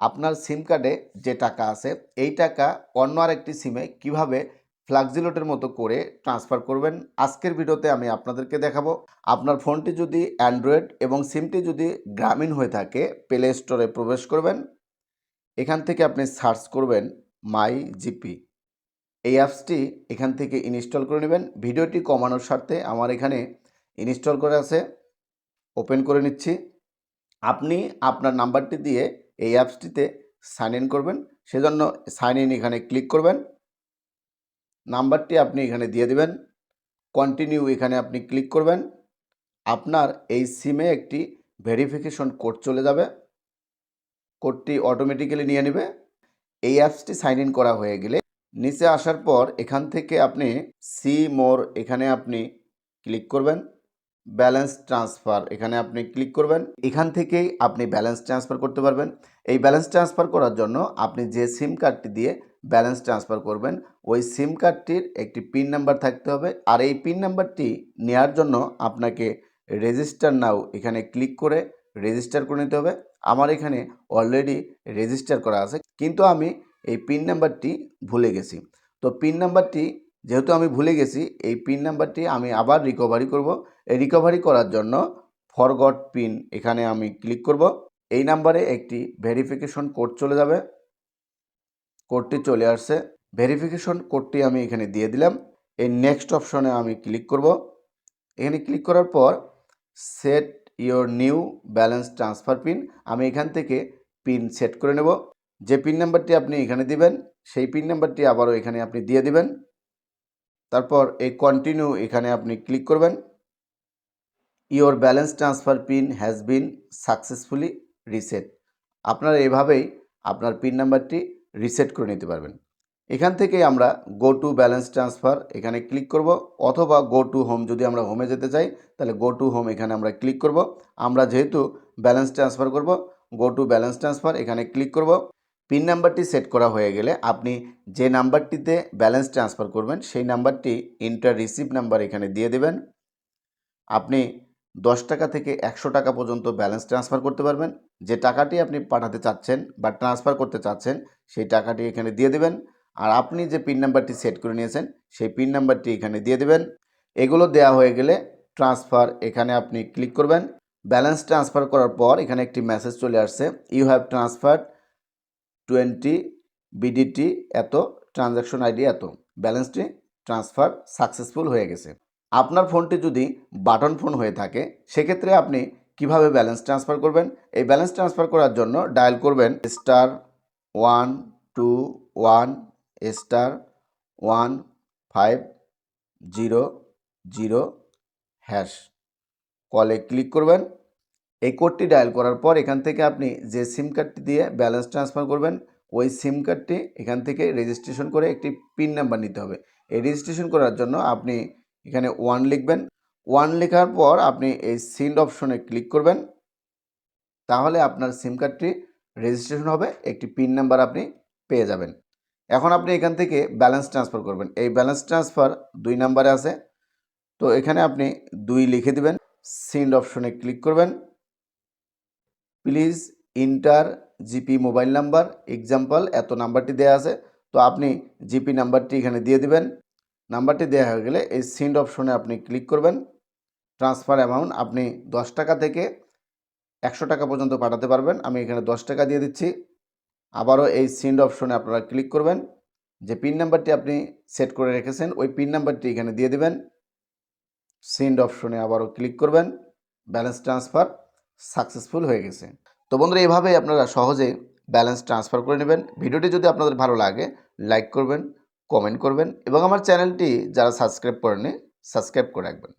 আপনার সিম কার্ডে যে টাকা আছে, এই টাকা অন্য আরেকটি সিমে কীভাবে ফ্লাক্সিলোটের মতো করে ট্রান্সফার করবেন, আজকের ভিডিওতে আমি আপনাদেরকে দেখাবো। আপনার ফোনটি যদি অ্যান্ড্রয়েড এবং সিমটি যদি গ্রামীণ হয়ে থাকে প্লে স্টোরে প্রবেশ করবেন। এখান থেকে আপনি সার্চ করবেন মাই জিপি। এই অ্যাপসটি এখান থেকে ইনস্টল করে নেবেন। ভিডিওটি কমানোর স্বার্থে আমার এখানে ইনস্টল করে আছে। ওপেন করে নিচ্ছি। আপনি আপনার নাম্বারটি দিয়ে এই অ্যাপসটিতে সাইন ইন করবেন। সেজন্য সাইন ইন এখানে ক্লিক করবেন। নাম্বারটি আপনি এখানে দিয়ে দেবেন। কন্টিনিউ এখানে আপনি ক্লিক করবেন। আপনার এই সিমে একটি ভেরিফিকেশন কোড চলে যাবে। কোডটি অটোমেটিক্যালি নিয়ে নেবে। এই অ্যাপসটি সাইন ইন করা হয়ে গেলে নিচে আসার পর এখান থেকে আপনি সি মোর এখানে আপনি ক্লিক করবেন। ব্যালেন্স ট্রান্সফার এখানে আপনি ক্লিক করবেন। এখান থেকেই আপনি ব্যালেন্স ট্রান্সফার করতে পারবেন। এই ব্যালেন্স ট্রান্সফার করার জন্য আপনি যে সিম কার্ডটি দিয়ে ব্যালেন্স ট্রান্সফার করবেন, ওই সিম কার্ডটির একটি পিন নাম্বার থাকতে হবে। আর এই পিন নাম্বারটি নেওয়ার জন্য আপনাকে রেজিস্টার নাও এখানে ক্লিক করে রেজিস্টার করে নিতে হবে। আমার এখানে অলরেডি রেজিস্টার করা আছে। কিন্তু আমি এই পিন নাম্বারটি ভুলে গেছি। তো পিন নাম্বারটি যেহেতু আমি ভুলে গেছি, এই পিন নাম্বারটি আমি আবার রিকভারি করব। এই রিকভারি করার জন্য ফরগট পিন এখানে আমি ক্লিক করব। এই নাম্বারে একটি ভেরিফিকেশন কোড চলে যাবে। কোডটি চলে আসছে। ভেরিফিকেশন কোডটি আমি এখানে দিয়ে দিলাম। এই নেক্সট অপশনে আমি ক্লিক করব। এখানে ক্লিক করার পর set your new balance transfer PIN আমি এখান থেকে পিন সেট করে নেব। যে পিন নাম্বারটি আপনি এখানে দিবেন, সেই পিন নাম্বারটি আবারও এখানে আপনি দিয়ে দিবেন। তারপর এই কন্টিনিউ এখানে আপনি ক্লিক করবেন। Your balance transfer PIN has been successfully reset আপনারা এভাবেই আপনার পিন নাম্বারটি রিসেট করে নিতে পারবেন। এখান থেকে আমরা গো টু ব্যালেন্স ট্রান্সফার এখানে ক্লিক করব, অথবা গো টু হোম যদি আমরা হোমে যেতে চাই, তাহলে গো টু হোম এখানে আমরা ক্লিক করব। আমরা যেহেতু ব্যালেন্স ট্রান্সফার করব গো টু ব্যালেন্স ট্রান্সফার এখানে ক্লিক করব। পিন নাম্বারটি সেট করা হয়ে গেলে আপনি যে নাম্বারটিতে ব্যালেন্স ট্রান্সফার করবেন, সেই নাম্বারটি ইন্টার রিসিভ নাম্বার এখানে দিয়ে দেবেন। আপনি দশ টাকা থেকে একশো টাকা পর্যন্ত ব্যালেন্স ট্রান্সফার করতে পারবেন। যে টাকাটি আপনি পাঠাতে চাচ্ছেন বা ট্রান্সফার করতে চাচ্ছেন, সেই টাকাটি এখানে দিয়ে দেবেন। আর আপনি যে পিন নাম্বারটি সেট করে নিয়েছেন, সেই পিন নাম্বারটি এখানে দিয়ে দেবেন। এগুলো দেওয়া হয়ে গেলে ট্রান্সফার এখানে আপনি ক্লিক করবেন। ব্যালেন্স ট্রান্সফার করার পর এখানে একটি মেসেজ চলে আসছে you have transfer twenty BDT এত, ট্রানজ্যাকশন আইডি এত, ব্যালেন্সটি ট্রান্সফার সাকসেসফুল হয়ে গেছে। আপনার ফোনটি যদি বাটন ফোন হয়ে থাকে, সেক্ষেত্রে আপনি কীভাবে ব্যালেন্স ট্রান্সফার করবেন? এই ব্যালেন্স ট্রান্সফার করার জন্য ডায়াল করবেন star one two one, star one five zero zero hash. কলে ক্লিক করবেন। এই কোডটি ডায়াল করার পর এখান থেকে আপনি যে সিম কার্ডটি দিয়ে ব্যালেন্স ট্রান্সফার করবেন, ওই সিম কার্ডটি এখান থেকে রেজিস্ট্রেশন করে একটি পিন নাম্বার নিতে হবে। এই রেজিস্ট্রেশন করার জন্য আপনি এখানে ওয়ান লিখবেন। ওয়ান লেখার পর আপনি এই সিন্ড অপশনে ক্লিক করবেন। তাহলে আপনার সিম কার্ডটি রেজিস্ট্রেশন হবে, একটি পিন নাম্বার আপনি পেয়ে যাবেন। এখন আপনি এখান থেকে ব্যালেন্স ট্রান্সফার করবেন। এই ব্যালেন্স ট্রান্সফার দুই নাম্বারে আছে। তো এখানে আপনি দুই লিখে দিবেন। সিন্ড অপশনে ক্লিক করবেন। Please enter GP mobile number, example, এত নাম্বারটি দেওয়া আছে। তো আপনি জিপি নাম্বারটি এখানে দিয়ে দিবেন। নাম্বারটি দেওয়া হয়ে গেলে এই সেন্ড অপশনে আপনি ক্লিক করবেন। ট্রান্সফার অ্যামাউন্ট আপনি দশ টাকা থেকে একশো টাকা পর্যন্ত পাঠাতে পারবেন। আমি এখানে দশ টাকা দিয়ে দিচ্ছি। আবারও এই সেন্ড অপশনে আপনারা ক্লিক করবেন। যে পিন নাম্বারটি আপনি সেট করে রেখেছেন, ওই পিন নাম্বারটি এখানে দিয়ে দিবেন। সেন্ড অপশনে আবারও ক্লিক করবেন। Balance transfer. সাকসেসফুল হয়ে গেছে। তো বন্ধুরা, এভাবেই আপনারা সহজে ব্যালেন্স ট্রান্সফার করে নেবেন। ভিডিওটি যদি আপনাদের ভালো লাগে লাইক করবেন কমেন্ট করবেন এবং আমার চ্যানেলটি যারা সাবস্ক্রাইব করেনি সাবস্ক্রাইব করে রাখবেন।